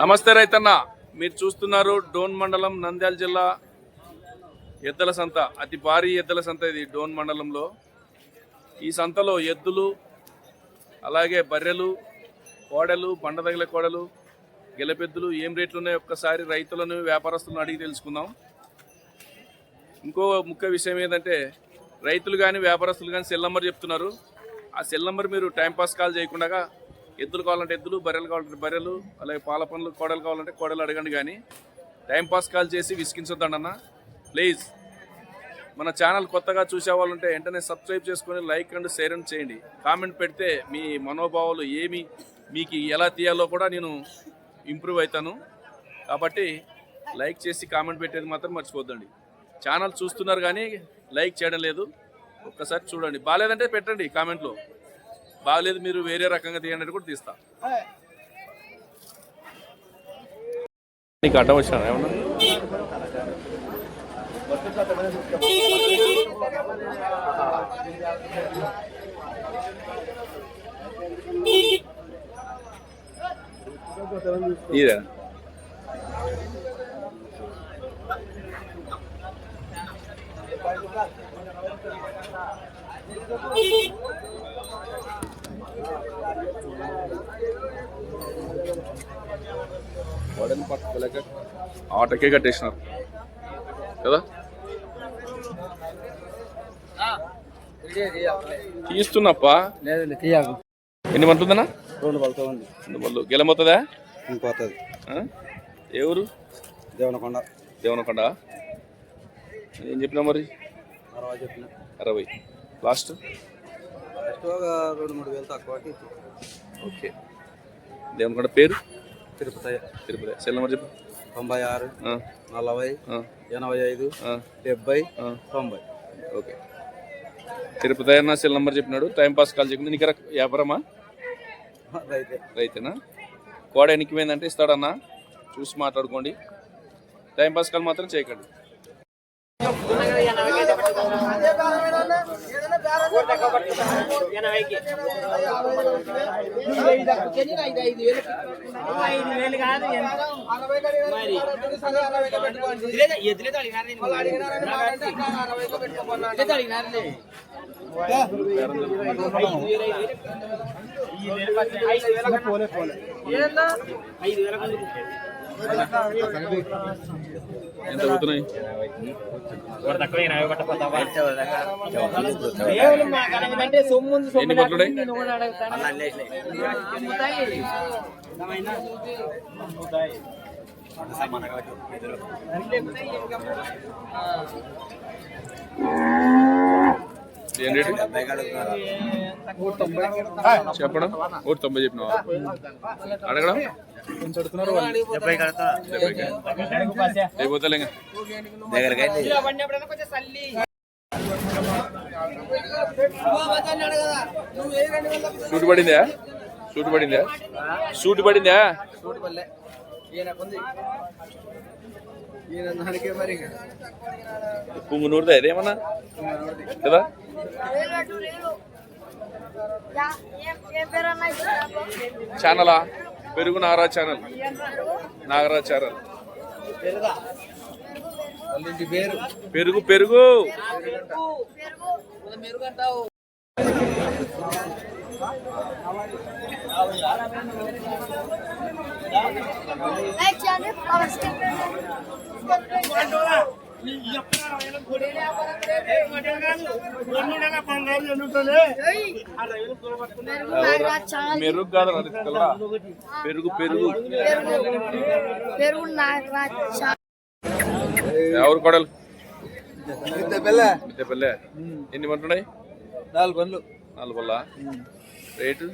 నమస్తే రైతన్న. మీరు చూస్తున్నారు డోన్ మండలం నంద్యాల జిల్లా ఎద్దల సంత. అతి భారీ ఎద్దల సంత ఇది డోన్ మండలంలో. ఈ సంతలో ఎద్దులు అలాగే బర్రెలు కోడలు బండదగిల కోడలు గెలపెద్దులు ఏం రేట్లు ఉన్నాయో ఒక్కసారి రైతులను వ్యాపారస్తులను అడిగి తెలుసుకుందాం. ఇంకో ముఖ్య విషయం ఏంటంటే రైతులు కానీ వ్యాపారస్తులు కానీ సెల్ నంబర్ చెప్తున్నారు. ఆ సెల్ నంబర్ మీరు టైంపాస్ కాల్ చేయకుండా ఎద్దులు కావాలంటే ఎద్దులు బర్రెలు కావాలంటే బర్రెలు అలాగే పాల పనులు కోడలు కావాలంటే కోడలు అడగండి కానీ టైంపాస్ కాల్ చేసి విసిగించొద్దండి అన్న. ప్లీజ్ మన ఛానల్ కొత్తగా చూసే వాళ్ళు ఉంటే వెంటనే సబ్స్క్రైబ్ చేసుకొని లైక్ అండ్ షేర్ అండ్ చేయండి. కామెంట్ పెడితే మీ మనోభావాలు ఏమి మీకు ఎలా తీయాలో కూడా నేను ఇంప్రూవ్ అవుతాను. కాబట్టి లైక్ చేసి కామెంట్ పెట్టేది మాత్రం మర్చిపోద్దండి. ఛానల్ చూస్తున్నారు కానీ లైక్ చేయడం లేదు. ఒక్కసారి చూడండి. బాగాలేదంటే పెట్టండి కామెంట్లో బాగాలేదు మీరు వేరే రకంగా తీయండి కూడా తీస్తా. నీకు అడ్డం వచ్చాను ఏమన్నా? వడని పట్టుకోలేక ఆటకే కట్టేసినారు. కదా? తీస్తున్నప్పా? లేదండి ఎన్ని మంతుందన్నా రెండు పడుతుంది రెండు పళ్ళు. గెలమవుతుందా? ఇంకోతుంది ఎవరు దేవనకొండ దేవనకొండ. ఏం చెప్పినా మరి? అరవై చెప్పిన అరవై. లాస్ట్? ఫస్ట్ ఒక రెండు మూడు వేలు తక్కువకి ఇచ్చి. ఓకే. దేవనకొండ పేరు? తిరుపతి తిరుపతి. సెల్ నెంబర్ చెప్పు. తొంభై ఆరు నలభై ఎనభై ఐదు డెబ్బై. తొంభై. ఓకే. తిరుపతి అన్న సెల్ నెంబర్ చెప్పినాడు. టైం పాస్ కాల్ చెప్పిన నీకు వ్యాపారమా? రైతే. రైతేనా? కోడ ఎనికి పోయిందంటే ఇస్తాడన్నా? చూసి మాట్లాడుకోండి. టైం పాస్ కాల్ మాత్రం చేయకండి. ఐదు వేలు కాదు మరి ఎదులేదు అడిగినారు అడిగినారు ఐదు వేల ఐదు వేల ఎంత పోతున్నాయి ఎన్ని పట్లున్నాయి సమానంగా చెప్పడం ఒకటి తొంభై చెప్పినావా అడగడం డెబ్బైకా? అయిపోతలే ఇంకా. సూట్ పడిందా సూట్ పడిందా సూట్ పడిందా చూడు పల్లె ఈయన కొంది ఈయన దానికే మరి ఇంకా. పుంగు నూరుదా ఇదేమన్నా కదా ఛానలా పెరుగు నాగరాజ్ ఛానల్ నాగరాజ్ ఛానల్ పెరుగు పెరుగు లైక్ చేయండి పవర్ కాదు. పెరుగు పెరుగు పెరుగు ఎవరు కొడలు ఎన్ని మంటున్నాయి? నాలుగు పనులు. నాలుగు వల్ల రేటు?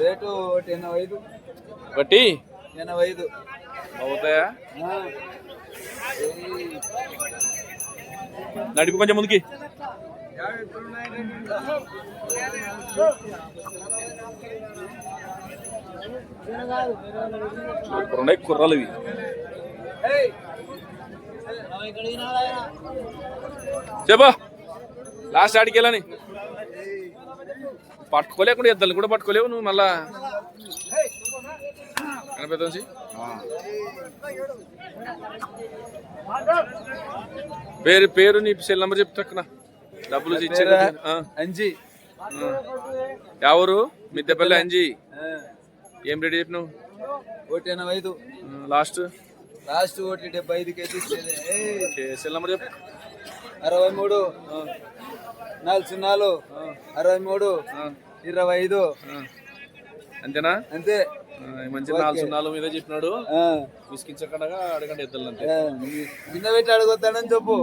రేటు ఒకటి ఎనభై ఐదు. బట్టి ఎనభై ఐదు. అవుతాయా. నడిపి కొంచెం ముందుకి. సూపర్ ఉన్నాయి కుర్రాలు ఇవి. చెప్పా. లాస్ట్ ఆడికి వెళ్ళని. పట్టుకోలేకుండా ఇద్దరు కూడా పట్టుకోలేవు నువ్వు మళ్ళా. తొమ్మిది పేరు పేరు నీ సెల్ నెంబర్ చెప్తా డబ్బులు ఇచ్చారు అంజి. ఎవరు మిద్దెపల్లి అంజీ. ఏం రెడీ చెప్పినావు? ఒకటి ఎనభై ఐదు. లాస్ట్? లాస్ట్ ఒకటి డెబ్బై. ఏయ్, ఓకే సెల్ నెంబర్ చెప్పు. అరవై మూడు. నాలుగు సున్నాలు అరవై మూడు ఇరవై ఐదు. అంతేనా? అంతే. మంచి నాలుగు సున్నాలు మీద చెప్పినాడు. విసికించకుండా అడగండి ఎద్దులు అంతే కింద పెట్టి అడుగుతానని చెప్పు.